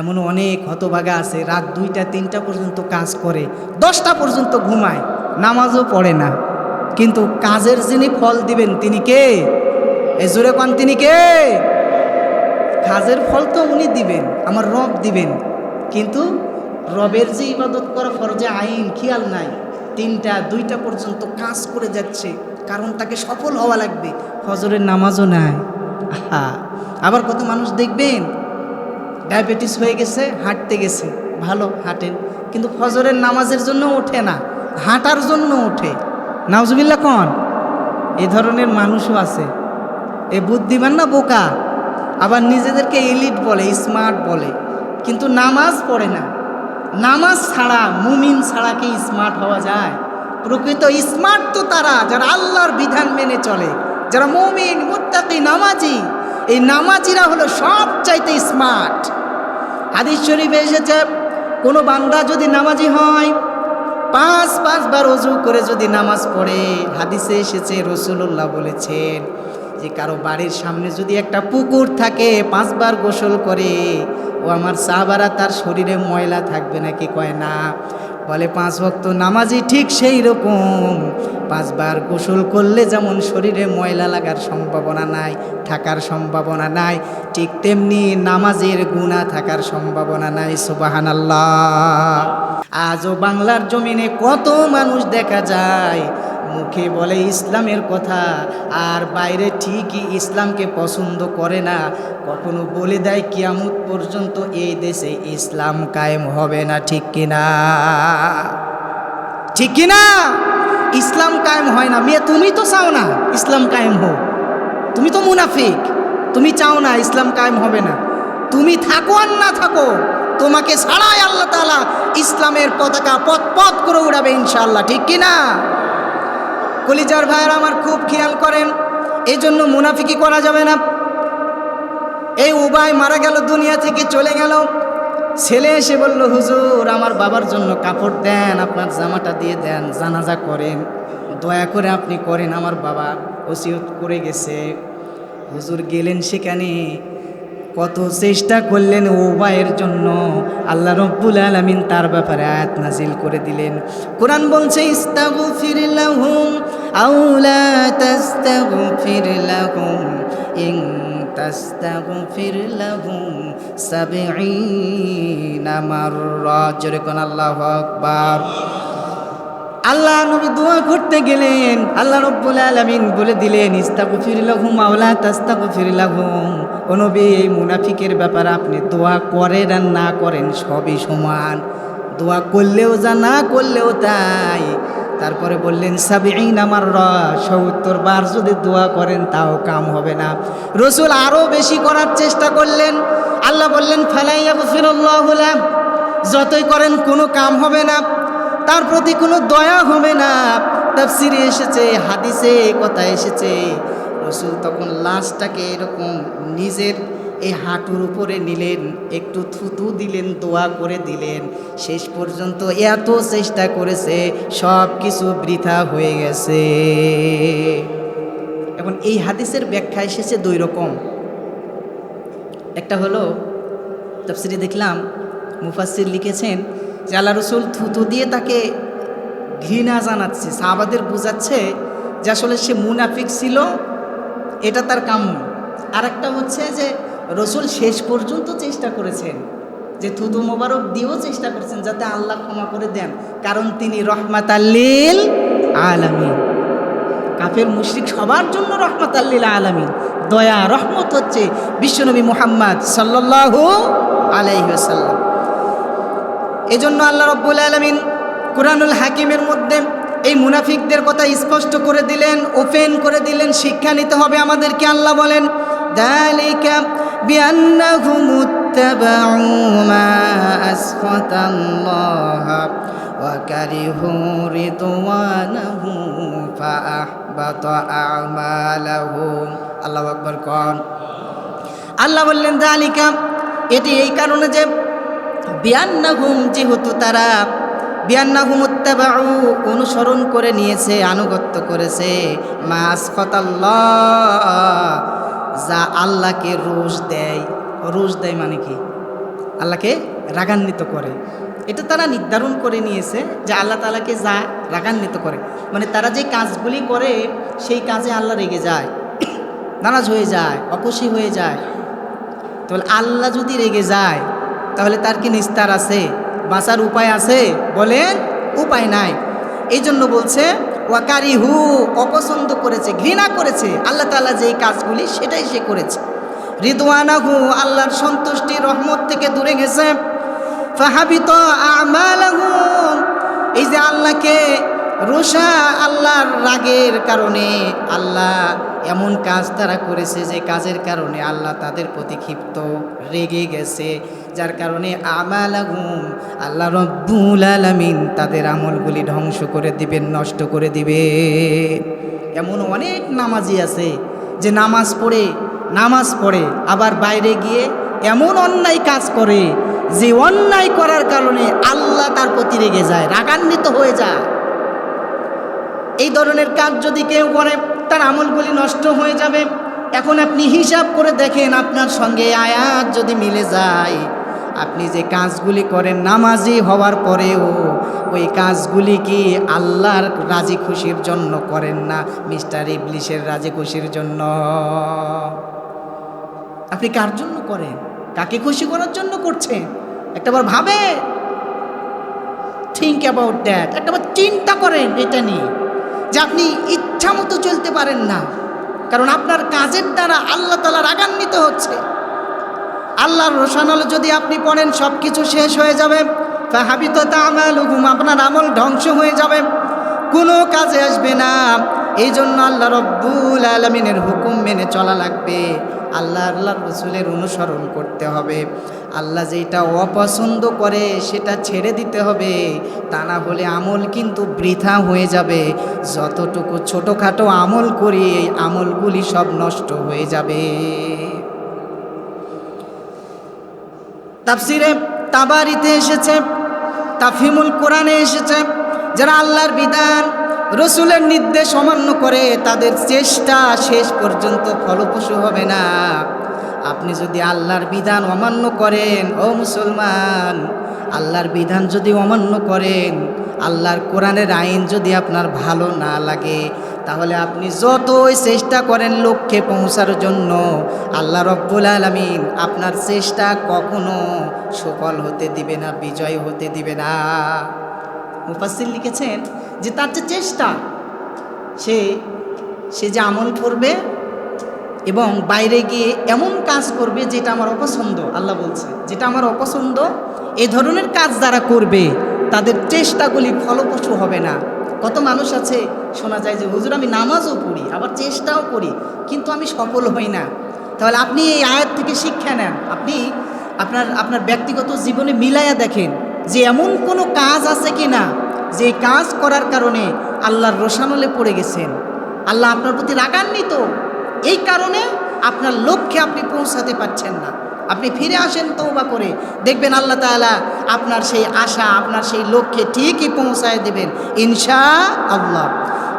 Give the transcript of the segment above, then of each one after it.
এমন অনেক হতভাগা আছে, রাত দুইটা, তিনটা পর্যন্ত কাজ করে, দশটা পর্যন্ত ঘুমায়, নামাজও পড়ে না। কিন্তু কাজের যিনি ফল দিবেন, তিনি কে? এ জোরে পান তিনি কে? কাজের ফল তো উনি দিবেন, আমার রব দিবেন। কিন্তু রবের যে ইবাদত করা ফরজে আইন, খেয়াল নাই। তিনটা, দুইটা পর্যন্ত কাজ করে যাচ্ছে, কারণ তাকে সফল হওয়া লাগবে, ফজরের নামাজও নাই। আবার কত মানুষ দেখবেন ডায়াবেটিস হয়ে গেছে, হাঁটতে গেছে। ভালো, হাঁটেন। কিন্তু ফজরের নামাজের জন্য ওঠে না, হাঁটার জন্য ওঠে নাউজুবিল্লা কন, এ ধরনের মানুষও আছে। এ বুদ্ধিমান না বোকা? আবার নিজেদেরকে এলিট বলে, স্মার্ট বলে। কিন্তু নামাজ পড়ে না। নামাজ ছাড়া, মুমিন ছাড়া কি স্মার্ট হওয়া যায়? প্রকৃত স্মার্ট তো তারা, যারা আল্লাহর বিধান মেনে চলে। যারা মুমিন, মুত্তাকি, নামাজি এই নামাজিরা হলো সব চাইতে স্মার্ট। হাদিস শরীফে এসেছে, কোনো বান্দা যদি নামাজি হয়, পাঁচ, পাঁচবার অজু করে যদি নামাজ পড়ে, হাদিসে এসেছে রসুল্লাহ বলেছেন যে কারও বাড়ির সামনে যদি একটা পুকুর থাকে, পাঁচবার গোসল করে, ও আমার সাহাবারা তার শরীরে ময়লা থাকবে নাকি? কয় না। বলে, পাঁচ ভক্ত নামাজি ঠিক সেই রকম। পাঁচবার গোসল করলে যেমন শরীরে ময়লা লাগার সম্ভাবনা নাই, থাকার সম্ভাবনা নাই, ঠিক তেমনি নামাজের গুণা থাকার সম্ভাবনা নাই সুবাহান আল্লাহ আজও বাংলার জমিনে কত মানুষ দেখা যায় মুখে বলে ইসলামের কথা, আর বাইরে ঠিকই ইসলামকে পছন্দ করে না। কখনো বলে দেয়, কিয়ামত পর্যন্ত এই দেশে ইসলাম কায়েম হবে না, ঠিক কিনা ঠিক কিনা ইসলাম কায়েম হয় না। মেয়ে, তুমি তো চাও না ইসলাম কায়েম হোক। তুমি তো মুনাফিক। তুমি চাও না ইসলাম কায়েম হবে না। তুমি থাকো আর না থাকো, তোমাকে ছাড়াই আল্লাহ তালা ইসলামের পতাকা পথ পথ করে উড়াবে ইনশাল্লাহ ঠিক কিনা কলিজার ভাইয়ের আমার খুব খেয়াল করেন, এই জন্য মুনাফিকি করা যাবে না। এই উবাই মারা গেল, দুনিয়া থেকে চলে গেল। ছেলে এসে বলল, হুজুর, আমার বাবার জন্য কাপড় দেন, আপনার জামাটা দিয়ে দেন, জানাজা করেন। দয়া করে আপনি করেন, আমার বাবা ওসিয়ত করে গেছে। হুজুর গেলেন সেখানে। কত চেষ্টা করলেন উবায়ের জন্য। আল্লাহ রব্বুল আলামিন তার ব্যাপারে আয়াত নাজিল করে দিলেন। কোরআন বলছে, ইস্তাগফির লাহুম লা তাস্তাগফির লাহুম ইন তাস্তাগফির লাহুম সাবঈনা মাররা জোরে কোন আল্লাহু আকবার আল্লাহ নবী দোয়া করতে গেলেন আল্লাহ রব্বুল আলামিন বলে দিলেন ইস্তাগফির লাহুম মাওলা তাস্তাগফির লাহুম ও নবী এই মুনাফিকের ব্যাপারে আপনি দোয়া করেন আর না করেন সবই সমান দোয়া করলেও যা না করলেও তাই তারপরে বললেন, সাবিঈন আমার র সত্তর বার যদি দোয়া করেন তাও কাম হবে না। রসুল আরও বেশি করার চেষ্টা করলেন। আল্লাহ বললেন ফালাইয়া ফিরল্লাহ যতই করেন কোনো কাম হবে না, তার প্রতি কোনো দয়া হবে না। তাফসিরে এসেছে, হাদিসে কথা এসেছে। রসুল তখন লাশটাকে এরকম নিজের এই হাঁটুর উপরে নিলেন, একটু থুতু দিলেন, দোয়া করে দিলেন। শেষ পর্যন্ত এত চেষ্টা করেছে সব কিছু বৃথা হয়ে গেছে। এখন এই হাদিসের ব্যাখ্যা এসেছে দুই রকম। একটা হলো, তাফসিরে দেখলাম মুফাসির লিখেছেন যে আল্লাহ রসুল থুতু দিয়ে তাকে ঘৃণা জানাচ্ছে, সাহাবাদের বোঝাচ্ছে যে আসলে সে মুনাফিক ছিল, এটা তার কাম্য। আর একটা হচ্ছে যে রসুল শেষ পর্যন্ত চেষ্টা করেছেন যে থুতু মোবারক দিয়েও চেষ্টা করছেন যাতে আল্লাহ ক্ষমা করে দেন। কারণ তিনি রহমাত আল্লিল আলামিন। কাফের মুশরিক সবার জন্য রহমত আল্লিল আলামিন। দয়া, রহমত হচ্ছে বিশ্বনবী মোহাম্মদ সাল্লাহ আলাইসাল্লাম জন্য আল্লাহ রব্বুল আলমিন কোরআনুল হাকিমের মধ্যে এই মুনাফিকদের কথা স্পষ্ট করে দিলেন, ওপেন করে দিলেন, শিক্ষা নিতে হবে আমাদেরকে। আল্লাহ বলেন, দালিকা بأنهم اتبعوا ما أسخط الله وكرهوا رضوانه فأحبط أعمالهم الله أكبر কন আল্লাহ বললেন দালিকা এটি এই কারণে যে বিয়ান্নাহুম যেহেতু তারা বিয়ান্নাহুম উত্তাবাউ অনুসরণ করে নিয়েছে আনুগত্য করেছে মাস ফতাল্লাহ যা আল্লাহকে রোষ দেয়। রোষ দেয় মানে কি? আল্লাহকে রাগান্বিত করে। এটা তারা নির্ধারণ করে নিয়েছে যে আল্লাহ তালাকে যা রাগান্বিত করে। মানে তারা যে কাজগুলি করে, সেই কাজে আল্লাহ রেগে যায়। নারাজ হয়ে যায় অকুশি হয়ে যায়। তাহলে আল্লাহ যদি রেগে যায়, তাহলে তার কি নিস্তার আছে? বাঁচার উপায় আছে? বলেন, উপায় নাই। এই জন্য বলছে ওয়াকারি হু অপছন্দ করেছে, ঘৃণা করেছে, আল্লাহ তালা যেই কাজগুলি সেটাই সে করেছে। রিদওয়ানাহু, আল্লাহর সন্তুষ্টি রহমত থেকে দূরে গেছে। ফাহাবিত আমালাহু এই যে আল্লাহকে রোষা আল্লাহর রাগের কারণে আল্লাহ এমন কাজ তারা করেছে যে কাজের কারণে আল্লাহ তাদের প্রতি ক্ষিপ্ত, রেগে গেছে। যার কারণে আমালাহুম, আল্লাহ রব্বুল আলামিন তাদের আমলগুলি ধ্বংস করে দিবেন, নষ্ট করে দিবে এমন অনেক নামাজি আছে যে নামাজ পড়ে নামাজ পড়ে, আবার বাইরে গিয়ে এমন অন্যায় কাজ করে যে অন্যায় করার কারণে আল্লাহ তার প্রতি রেগে যায়, রাগান্বিত হয়ে যায়। এই ধরনের কাজ যদি কেউ করে, তার আমলগুলি নষ্ট হয়ে যাবে। এখন আপনি হিসাব করে দেখেন আপনার সঙ্গে আয়াত যদি মিলে যায়। আপনি যে কাজগুলি করেন নামাজি হওয়ার পরেও, ওই কাজগুলি কি আল্লাহর রাজি খুশির জন্য করেন না মিস্টার ইবলিশের রাজি খুশির জন্য? আপনি কার জন্য করেন? কাকে খুশি করার জন্য করছেন? একটাবার ভাবে। থিঙ্ক অ্যাবাউট দ্যাট একটাবার চিন্তা করেন এটা নিয়ে। যে আপনি ইচ্ছা মতো চলতে পারেন না। কারণ আপনার কাজের দ্বারা আল্লাহ তালা রাগান্বিত হচ্ছে। আল্লাহর রোশানল যদি আপনি পড়েন সব কিছু শেষ হয়ে যাবে। হাবিত আপনার আমল ধ্বংস হয়ে যাবে। কোনো কাজে আসবে না। এই জন্য আল্লাহ রব্বুল আলমিনের হুকুম মেনে চলা লাগবে। আল্লাহ আল্লাহ রসুলের অনুসরণ করতে হবে। আল্লাহ যেটা অপছন্দ করে সেটা ছেড়ে দিতে হবে, তা না হলে আমল কিন্তু বৃথা হয়ে যাবে। যতটুকু ছোটোখাটো আমল করি, এই আমলগুলি সব নষ্ট হয়ে যাবে। তাফসিরে তাবারিতে এসেছে তাফিমুল কোরআনে এসেছে, যারা আল্লাহর বিধান, রসুলের নির্দেশ অমান্য করে, তাদের চেষ্টা শেষ পর্যন্ত ফলপ্রসূ হবে না। আপনি যদি আল্লাহর বিধান অমান্য করেন, ও মুসলমান, আল্লাহর বিধান যদি অমান্য করেন, আল্লাহর কোরআনের আইন যদি আপনার ভালো না লাগে, তাহলে আপনি যতই চেষ্টা করেন লক্ষ্যে পৌঁছার জন্য, আল্লাহ রব্বুল আলমিন আপনার চেষ্টা কখনো সফল হতে দিবে না, বিজয় হতে দিবে না। মুফাসির লিখেছেন যে তার যে চেষ্টা, সে সে যে আমল করবে এবং বাইরে গিয়ে এমন কাজ করবে যেটা আমার অপছন্দ, আল্লাহ বলছে। যেটা আমার অপছন্দ, এ ধরনের কাজ যারা করবে, তাদের চেষ্টাগুলি ফলপ্রসূ হবে না। কত মানুষ আছে, শোনা যায় যে, হুজুর, আমি নামাজও পড়ি, আবার চেষ্টাও করি, কিন্তু আমি সফল হই না। তাহলে আপনি এই আয়াত থেকে শিক্ষা নেন। আপনি আপনার আপনার ব্যক্তিগত জীবনে মিলাইয়া দেখেন যে এমন কোনো কাজ আছে কি না যে কাজ করার কারণে আল্লাহর রোশানলে পড়ে গেছেন। আল্লাহ আপনার প্রতি রাগান্বিত। এই কারণে আপনার লক্ষ্যে আপনি পৌঁছাতে পারছেন না। আপনি ফিরে আসেন তৌবা করে। দেখবেন আল্লাহ তাআলা আপনার সেই আশা, আপনার সেই লক্ষ্যে ঠিকই পৌঁছায় দেবেন ইনশা আল্লাহ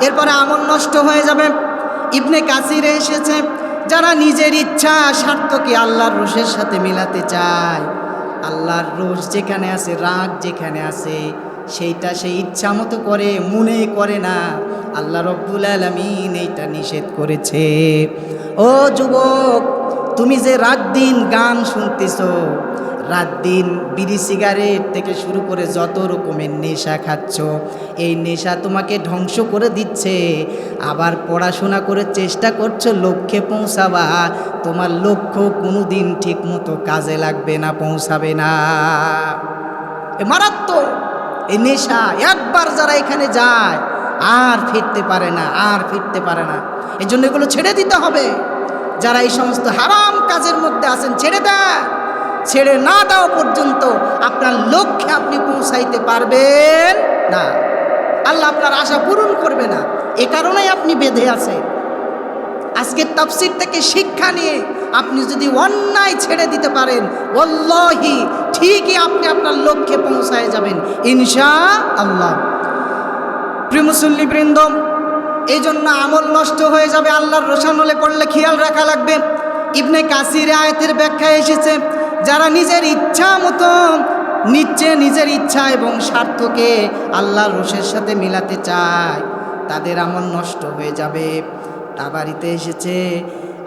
এরপরে আমল নষ্ট হয়ে যাবে। ইবনে কাসিরে এসেছে, যারা নিজের ইচ্ছা স্বার্থকে আল্লাহর রোষের সাথে মিলাতে চায়। আল্লাহর রোষ যেখানে আছে, রাগ যেখানে আছে সেইটা সেই ইচ্ছা মতো করে, মনে করে না। আল্লাহ রব্বুল আলমিন এইটা নিষেধ করেছে। ও যুবক, তুমি যে রাত দিন গান শুনতেছ, রাত দিন বিড়ি সিগারেট থেকে শুরু করে যত রকমের নেশা খাচ্ছ, এই নেশা তোমাকে ধ্বংস করে দিচ্ছে। আবার পড়াশোনা করে চেষ্টা করছ লক্ষ্যে পৌঁছাবা, তোমার লক্ষ্য কোনো দিন ঠিক মতো কাজে লাগবে না, পৌঁছাবে না। এ মারাত্মক। এই নেশা, একবার যারা এখানে যায়, আর ফিরতে পারে না, আর ফিরতে পারে না। এই জন্য এগুলো ছেড়ে দিতে হবে। যারা এই সমস্ত হারাম কাজের মধ্যে আছেন, ছেড়ে দেয় ছেড়ে না দেওয়া পর্যন্ত আপনার লক্ষ্যে আপনি পৌঁছাইতে পারবেন না। আল্লাহ আপনার আশা পূরণ করবে না। এ কারণেই আপনি বেঁধে আছেন। আজকের তাফসির থেকে শিক্ষা নিয়ে আপনি যদি অন্যায় ছেড়ে দিতে পারেন ওল্লাহি ঠিকই আপনি আপনার লক্ষ্যে পৌঁছায় যাবেন ইনশা আল্লাহ প্রিমুসল্লি বৃন্দ এই জন্য আমল নষ্ট হয়ে যাবে, আল্লাহর রোশানলে পড়লে খেয়াল রাখা লাগবে। ইবনে কাসির আয়াতের ব্যাখ্যা এসেছে, যারা নিজের ইচ্ছা মতো, নিচ্ছে নিজের ইচ্ছা এবং স্বার্থকে আল্লাহর রোষের সাথে মিলাতে চায়, তাদের আমল নষ্ট হয়ে যাবে। তা বাড়িতে এসেছে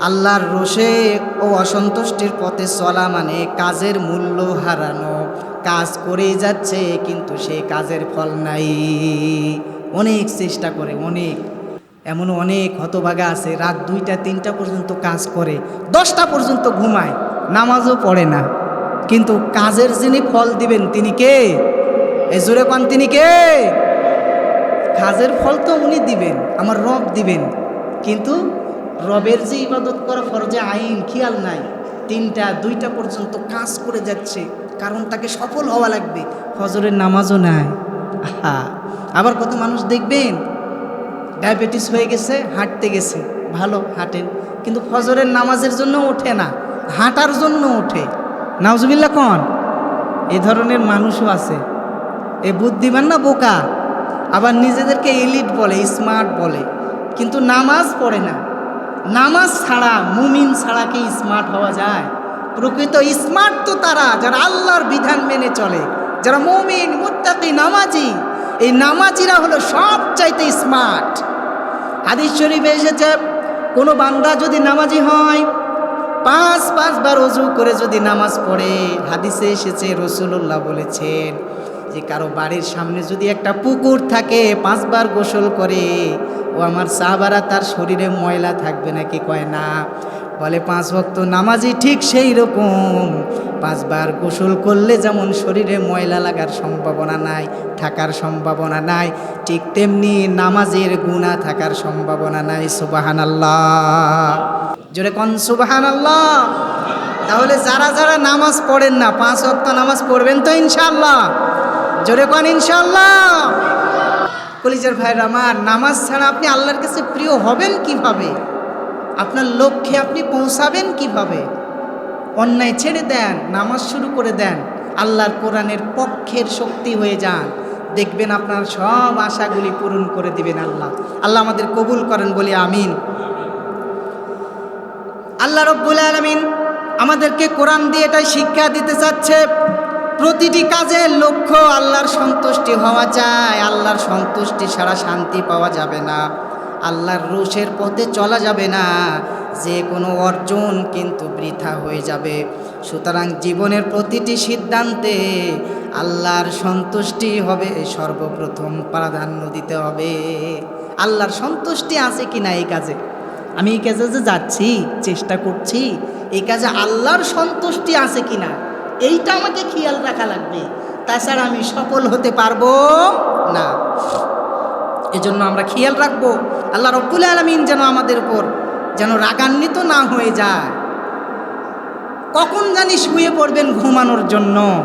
আল্লাহর রোষে ও অসন্তুষ্টির পথে চলা মানে কাজের মূল্য হারানো। কাজ করেই যাচ্ছে, কিন্তু সেই কাজের ফল নাই। অনেক চেষ্টা করে, অনেক। এমন অনেক হতভাগা আছে, রাত দুইটা, তিনটা পর্যন্ত কাজ করে, দশটা পর্যন্ত ঘুমায়, নামাজও পড়ে না। কিন্তু কাজের যিনি ফল দিবেন, তিনি কে? এ জোরে পান তিনি কে? কাজের ফল তো উনি দিবেন, আমার রব দিবেন। কিন্তু রবের যে ইবাদত করা ফরজে আইন খেয়াল নাই? তিনটা, দুইটা পর্যন্ত কাজ করে যাচ্ছে। কারণ তাকে সফল হওয়া লাগবে। ফজরের নামাজও নাই। আহা, আবার কত মানুষ দেখবেন, ডায়াবেটিস হয়ে গেছে, হাঁটতে গেছে। ভালো, হাঁটেন। কিন্তু ফজরের নামাজের জন্য ওঠে না। হাঁটার জন্য ওঠে। নাউজুবিল্লা কন, এ ধরনের মানুষও আছে। এ বুদ্ধিমান না বোকা? আবার নিজেদেরকে এলিট বলে, স্মার্ট বলে। কিন্তু নামাজ পড়ে না। নামাজ ছাড়া, মুমিন ছাড়া কি স্মার্ট হওয়া যায়? প্রকৃত স্মার্ট তো তারা, যারা আল্লাহর বিধান মেনে চলে, যারা মুমিন, মুত্তাকি, নামাজি, এই নামাজিরা হলো সব চাইতে স্মার্ট হাদিস শরীফে এসেছে, কোনো বান্দা যদি নামাজি হয়, পাঁচ পাঁচবার অজু করে যদি নামাজ পড়ে, হাদিসে এসেছে রসুল্লাহ বলেছেন যে কারও বাড়ির সামনে যদি একটা পুকুর থাকে, পাঁচবার গোসল করে, ও আমার সাহাবারা তার শরীরে ময়লা থাকবে নাকি কয় না? বলে, পাঁচ ভক্ত নামাজি ঠিক সেই রকম। পাঁচবার গোসল করলে যেমন শরীরে ময়লা লাগার সম্ভাবনা নাই, থাকার সম্ভাবনা নাই, ঠিক তেমনি নামাজের গুণা থাকার সম্ভাবনা নাই। সুবাহান আল্লাহ জোরে কন সুবাহান আল্লাহ তাহলে যারা যারা নামাজ পড়েন না, পাঁচ অক্ত নামাজ পড়বেন তো ইনশাল্লাহ জোরে কন ইনশাল্লাহ কলিজার ভাইয়ের আমার, নামাজ ছাড়া আপনি আল্লাহর কাছে প্রিয় হবেন কীভাবে? আপনার লক্ষ্যে আপনি পৌঁছাবেন কীভাবে? অন্যায় ছেড়ে দেন, নামাজ শুরু করে দেন, আল্লাহর কোরআনের পক্ষের শক্তি হয়ে যান। দেখবেন আপনার সব আশাগুলি পূরণ করে দিবেন আল্লাহ। আল্লাহ আমাদের কবুল করেন, বলে আমিন। আল্লাহ রব্বুল আলমিন আমাদেরকে কোরআন দিয়ে এটাই শিক্ষা দিতে চাচ্ছে, প্রতিটি কাজের লক্ষ্য আল্লাহর সন্তুষ্টি হওয়া চায় আল্লাহর সন্তুষ্টি ছাড়া শান্তি পাওয়া যাবে না। আল্লাহর রোষের পথে চলা যাবে না। যে কোনো অর্জন কিন্তু বৃথা হয়ে যাবে। সুতরাং জীবনের প্রতিটি সিদ্ধান্তে আল্লাহর সন্তুষ্টি হবে। সর্বপ্রথম প্রাধান্য দিতে হবে। আল্লাহর সন্তুষ্টি আছে কি না এই কাজে? আমি এই কাজে যে যাচ্ছি, চেষ্টা করছি, এই কাজে আল্লাহর সন্তুষ্টি আছে কি না? এইটা আমাকে খেয়াল রাখা লাগবে। তাছাড়া আমি সফল হতে পারব না। এজন্য আমরা খেয়াল রাখব, আল্লাহ রব্বুল আলমিন যেন আমাদের উপর যেন রাগান্বিত না হয়ে যায়। কখন জানি শুয়ে পড়বেন ঘুমানোর জন্য,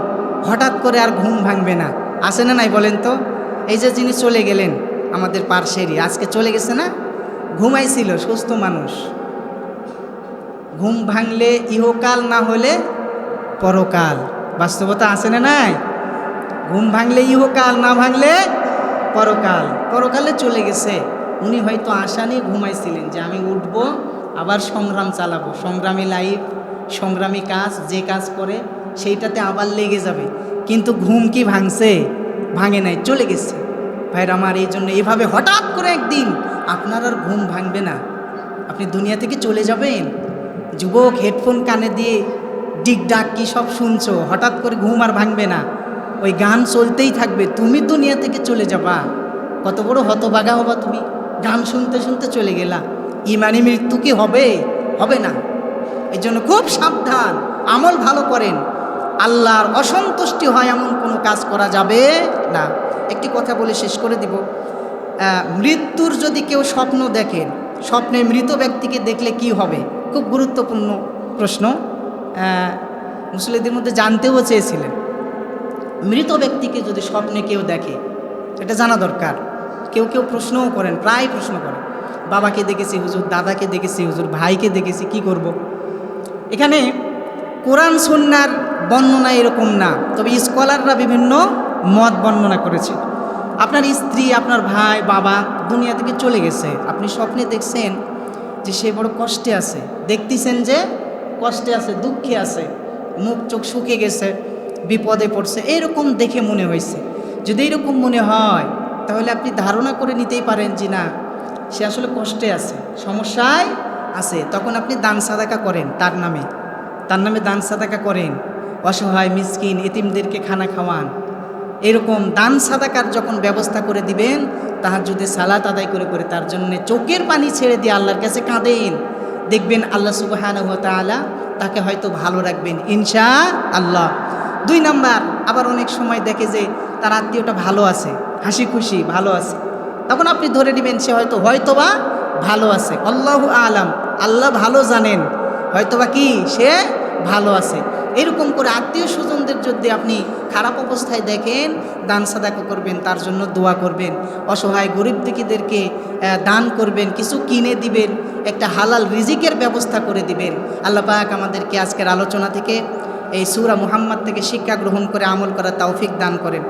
হঠাৎ করে আর ঘুম ভাঙবে না। আসে না নাই বলেন তো? এই যে যিনি চলে গেলেন, আমাদের পার্শ্বেরই, আজকে চলে গেছে না? ঘুমাইছিল, সুস্থ মানুষ। ঘুম ভাঙলে ইহকাল না হলে পরকাল। বাস্তবতা আছে না নাই? ঘুম ভাঙলে ইহকাল, না ভাঙলে পরকাল। পরকালে চলে গেছে। উনি হয়তো আশা নিয়ে ঘুমাইছিলেন যে আমি উঠব, আবার সংগ্রাম চালাবো। সংগ্রামী লাইফ সংগ্রামী কাজ, যে কাজ করে সেইটাতে আবার লেগে যাবে। কিন্তু ঘুম কি ভাঙছে? ভাঙে নাই, চলে গেছে। ভাইরা আমার এই জন্য এভাবে হঠাৎ করে একদিন আপনার আর ঘুম ভাঙবে না। আপনি দুনিয়া থেকে চলে যাবেন। যুবক হেডফোন কানে দিয়ে ডিগ ডাক কি সব শুনছো? হঠাৎ করে ঘুম আর ভাঙবে না। ওই গান চলতেই থাকবে তুমি দুনিয়া থেকে চলে যাবা। কত বড় হতবাগা হবা তুমি। গান শুনতে শুনতে চলে গেলা। ইমানি মৃত্যু কি হবে? হবে না। এই জন্য খুব সাবধান আমল ভালো করেন। আল্লাহর অসন্তুষ্টি হয় এমন কোনো কাজ করা যাবে না। একটি কথা বলে শেষ করে দিব। মৃত্যুর যদি কেউ স্বপ্ন দেখেন স্বপ্নে মৃত ব্যক্তিকে দেখলে কি হবে? খুব গুরুত্বপূর্ণ প্রশ্ন। আহ, মুসলিমদের মধ্যে জানতেও চেয়েছিলেন। মৃত ব্যক্তিকে যদি স্বপ্নে কেউ দেখে, এটা জানা দরকার। কেউ কেউ প্রশ্নও করেন, প্রায় প্রশ্ন করেন। বাবাকে দেখেছি হুজুর, দাদাকে দেখেছি হুজুর, ভাইকে দেখেছি, কি করব। এখানে কোরআন সন্ন্যার বর্ণনা এরকম না। তবে স্কলাররা বিভিন্ন মত বর্ণনা করেছে। আপনার স্ত্রী, আপনার ভাই, বাবা দুনিয়া থেকে চলে গেছে। আপনি স্বপ্নে দেখছেন যে সে বড় কষ্টে আছে। দেখতেছেন যে কষ্টে আছে, দুঃখে আছে। মুখ, চোখ শুকে গেছে। বিপদে পড়ছে। এরকম দেখে মনে হয়েছে। যদি এরকম মনে হয়, তাহলে আপনি ধারণা করে নিতেই পারেন যে না, সে আসলে কষ্টে আছে, সমস্যায় আছে। তখন আপনি দান সাদাকা করেন তার নামে। তার নামে দান সাদাকা করেন। অসহায়, মিসকিন, এতিমদেরকে খানা খাওয়ান। এরকম দান সাদাকার যখন ব্যবস্থা করে দিবেন তাহার যদি সালাত আদায় করে করে তার জন্য চোখের পানি ছেড়ে দিয়ে আল্লাহর কাছে কাঁদেন। দেখবেন আল্লাহ সুবাহান তালা তাকে হয়তো ভালো রাখবেন। ইনশা আল্লাহ দুই নাম্বার, আবার অনেক সময় দেখে যে তার আত্মীয়টা ভালো আছে, হাসি খুশি, ভালো আছে। তখন আপনি ধরে নেবেন সে হয়তো, হয়তোবা ভালো আছে। আল্লাহ আলাম, আল্লাহ ভালো জানেন। হয়তোবা কি? সে ভালো আছে। এরকম করে আত্মীয় স্বজনদের যদি আপনি খারাপ অবস্থায় দেখেন, দান সাদাকা করবেন, তার জন্য দোয়া করবেন, অসহায় গরিব দুঃখীদেরকে দান করবেন, কিছু কিনে দিবেন, একটা হালাল রিজিকের ব্যবস্থা করে দিবেন। আল্লাহ পাক আমাদেরকে আজকের আলোচনা থেকে এই সুরা মুহাম্মদ থেকে শিক্ষা গ্রহণ করে আমল করার তৌফিক দান করেন।